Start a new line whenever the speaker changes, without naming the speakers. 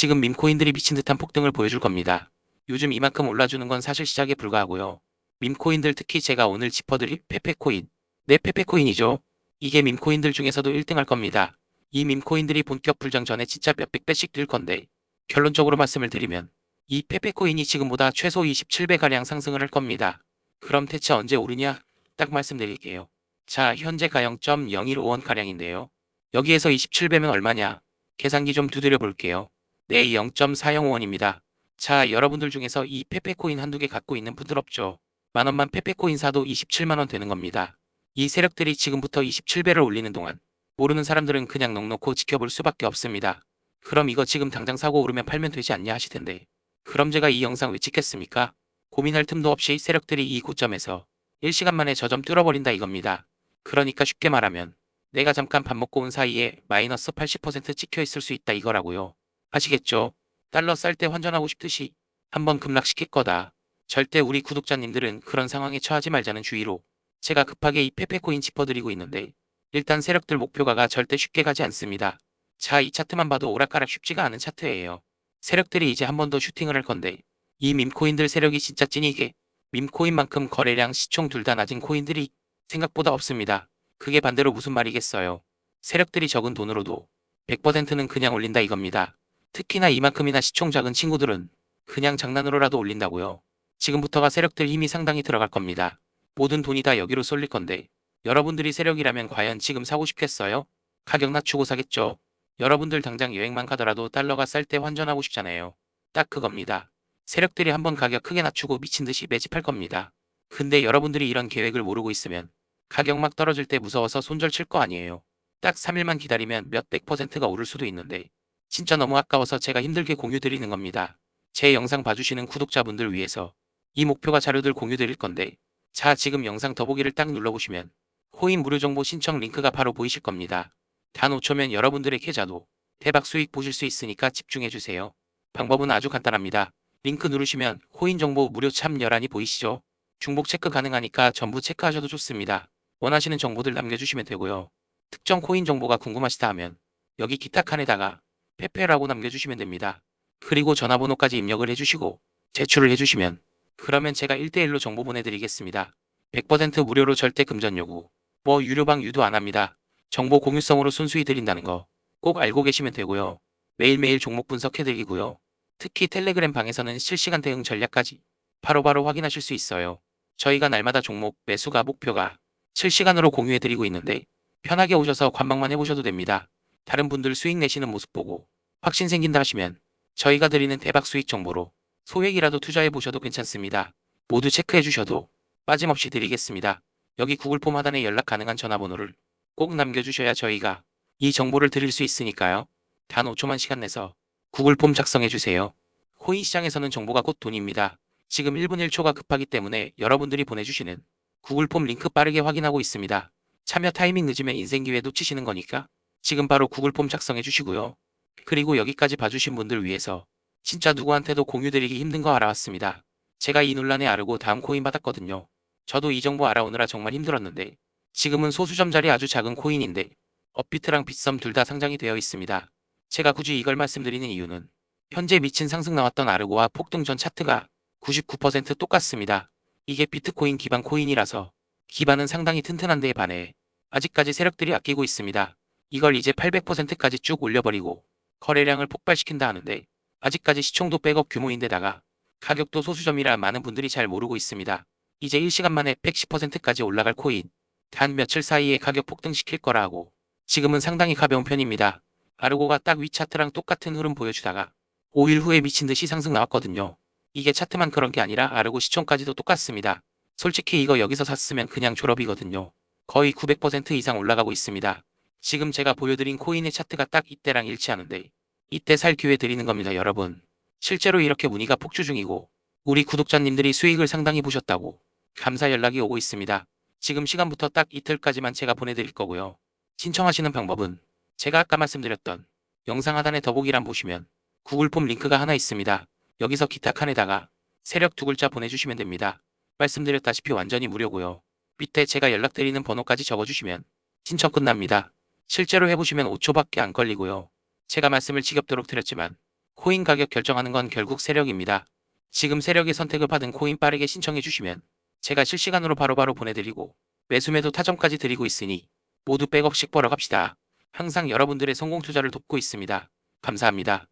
지금 밈코인들이 미친 듯한 폭등을 보여줄 겁니다. 요즘 이만큼 올라주는 건 사실 시작에 불과하고요. 밈코인들 특히 제가 오늘 짚어드릴 페페코인. 네, 페페코인이죠. 이게 밈코인들 중에서도 1등할 겁니다. 이 밈코인들이 본격 불장 전에 진짜 몇백 배씩 뛸 건데 결론적으로 말씀을 드리면 이 페페코인이 지금보다 최소 27배가량 상승을 할 겁니다. 그럼 대체 언제 오르냐? 딱 말씀드릴게요. 자, 현재 가 0.015원가량인데요. 여기에서 27배면 얼마냐? 계산기 좀 두드려 볼게요. 네, 0.405원입니다. 자, 여러분들 중에서 이 페페코인 한두 개 갖고 있는 분들 없죠? 만원만 페페코인 사도 27만원 되는 겁니다. 이 세력들이 지금부터 27배를 올리는 동안 모르는 사람들은 그냥 넉넉고 지켜볼 수밖에 없습니다. 그럼 이거 지금 당장 사고 오르면 팔면 되지 않냐 하실 텐데 그럼 제가 이 영상 왜 찍겠습니까? 고민할 틈도 없이 세력들이 이 고점에서 1시간 만에 저점 뚫어버린다 이겁니다. 그러니까 쉽게 말하면 내가 잠깐 밥 먹고 온 사이에 마이너스 80% 찍혀 있을 수 있다 이거라고요. 아시겠죠? 달러 쌀 때 환전하고 싶듯이 한번 급락시킬 거다. 절대 우리 구독자님들은 그런 상황에 처하지 말자는 주의로 제가 급하게 이 페페코인 짚어드리고 있는데 일단 세력들 목표가가 절대 쉽게 가지 않습니다. 자, 이 차트만 봐도 오락가락 쉽지가 않은 차트예요. 세력들이 이제 한 번 더 슈팅을 할 건데 이 밈코인들 세력이 진짜 찐이게 밈코인만큼 거래량 시총 둘 다 낮은 코인들이 생각보다 없습니다. 그게 반대로 무슨 말이겠어요. 세력들이 적은 돈으로도 100%는 그냥 올린다 이겁니다. 특히나 이만큼이나 시총 작은 친구들은 그냥 장난으로라도 올린다고요. 지금부터가 세력들 힘이 상당히 들어갈 겁니다. 모든 돈이 다 여기로 쏠릴 건데 여러분들이 세력이라면 과연 지금 사고 싶겠어요? 가격 낮추고 사겠죠. 여러분들 당장 여행만 가더라도 달러가 쌀 때 환전하고 싶잖아요. 딱 그겁니다. 세력들이 한번 가격 크게 낮추고 미친 듯이 매집할 겁니다. 근데 여러분들이 이런 계획을 모르고 있으면 가격 막 떨어질 때 무서워서 손절 칠 거 아니에요. 딱 3일만 기다리면 몇백 퍼센트가 오를 수도 있는데 진짜 너무 아까워서 제가 힘들게 공유 드리는 겁니다. 제 영상 봐주시는 구독자분들 위해서 이 목표가 자료들 공유 드릴 건데 자 지금 영상 더보기를 딱 눌러보시면 코인 무료 정보 신청 링크가 바로 보이실 겁니다. 단 5초면 여러분들의 계좌도 대박 수익 보실 수 있으니까 집중해주세요. 방법은 아주 간단합니다. 링크 누르시면 코인 정보 무료 참여란이 보이시죠? 중복 체크 가능하니까 전부 체크하셔도 좋습니다. 원하시는 정보들 남겨주시면 되고요. 특정 코인 정보가 궁금하시다 하면 여기 기타 칸에다가 페페라고 남겨주시면 됩니다. 그리고 전화번호까지 입력을 해주시고 제출을 해주시면 그러면 제가 1대1로 정보 보내드리겠습니다. 100% 무료로 절대 금전 요구. 뭐 유료방 유도 안 합니다. 정보 공유성으로 순수히 드린다는 거 꼭 알고 계시면 되고요. 매일매일 종목 분석해드리고요. 특히 텔레그램 방에서는 실시간 대응 전략까지 바로바로 확인하실 수 있어요. 저희가 날마다 종목 매수가 목표가 실시간으로 공유해드리고 있는데 편하게 오셔서 관망만 해보셔도 됩니다. 다른 분들 수익 내시는 모습 보고 확신 생긴다 하시면 저희가 드리는 대박 수익 정보로 소액이라도 투자해 보셔도 괜찮습니다. 모두 체크해 주셔도 빠짐없이 드리겠습니다. 여기 구글 폼 하단에 연락 가능한 전화번호를 꼭 남겨주셔야 저희가 이 정보를 드릴 수 있으니까요. 단 5초만 시간 내서 구글 폼 작성해 주세요. 코인 시장에서는 정보가 곧 돈입니다. 지금 1분 1초가 급하기 때문에 여러분들이 보내주시는 구글 폼 링크 빠르게 확인하고 있습니다. 참여 타이밍 늦으면 인생 기회 놓치시는 거니까 지금 바로 구글 폼 작성해 주시고요. 그리고 여기까지 봐주신 분들 위해서 진짜 누구한테도 공유드리기 힘든 거 알아왔습니다. 제가 이 논란에 아르고 다음 코인 받았거든요. 저도 이 정보 알아오느라 정말 힘들었는데 지금은 소수점 자리 아주 작은 코인인데 업비트랑 빗썸 둘 다 상장이 되어 있습니다. 제가 굳이 이걸 말씀드리는 이유는 현재 미친 상승 나왔던 아르고와 폭등 전 차트가 99% 똑같습니다. 이게 비트코인 기반 코인이라서 기반은 상당히 튼튼한 데에 반해 아직까지 세력들이 아끼고 있습니다. 이걸 이제 800%까지 쭉 올려버리고 거래량을 폭발시킨다 하는데 아직까지 시총도 백억 규모인데다가 가격도 소수점이라 많은 분들이 잘 모르고 있습니다. 이제 1시간 만에 110%까지 올라갈 코인 단 며칠 사이에 가격 폭등시킬 거라고 지금은 상당히 가벼운 편입니다. 아르고가 딱 위 차트랑 똑같은 흐름 보여주다가 5일 후에 미친 듯이 상승 나왔거든요. 이게 차트만 그런 게 아니라 아르고 시총까지도 똑같습니다. 솔직히 이거 여기서 샀으면 그냥 졸업이거든요. 거의 900% 이상 올라가고 있습니다. 지금 제가 보여드린 코인의 차트가 딱 이때랑 일치하는데 이때 살 기회 드리는 겁니다 여러분. 실제로 이렇게 문의가 폭주 중이고 우리 구독자님들이 수익을 상당히 보셨다고 감사 연락이 오고 있습니다. 지금 시간부터 딱 이틀까지만 제가 보내드릴 거고요. 신청하시는 방법은 제가 아까 말씀드렸던 영상 하단에 더보기란 보시면 구글 폼 링크가 하나 있습니다. 여기서 기타 칸에다가 세력 두 글자 보내주시면 됩니다. 말씀드렸다시피 완전히 무료고요. 밑에 제가 연락드리는 번호까지 적어주시면 신청 끝납니다. 실제로 해보시면 5초밖에 안 걸리고요. 제가 말씀을 지겹도록 드렸지만 코인 가격 결정하는 건 결국 세력입니다. 지금 세력의 선택을 받은 코인 빠르게 신청해 주시면 제가 실시간으로 바로바로 보내드리고 매수매도 타점까지 드리고 있으니 모두 백억씩 벌어 갑시다. 항상 여러분들의 성공 투자를 돕고 있습니다. 감사합니다.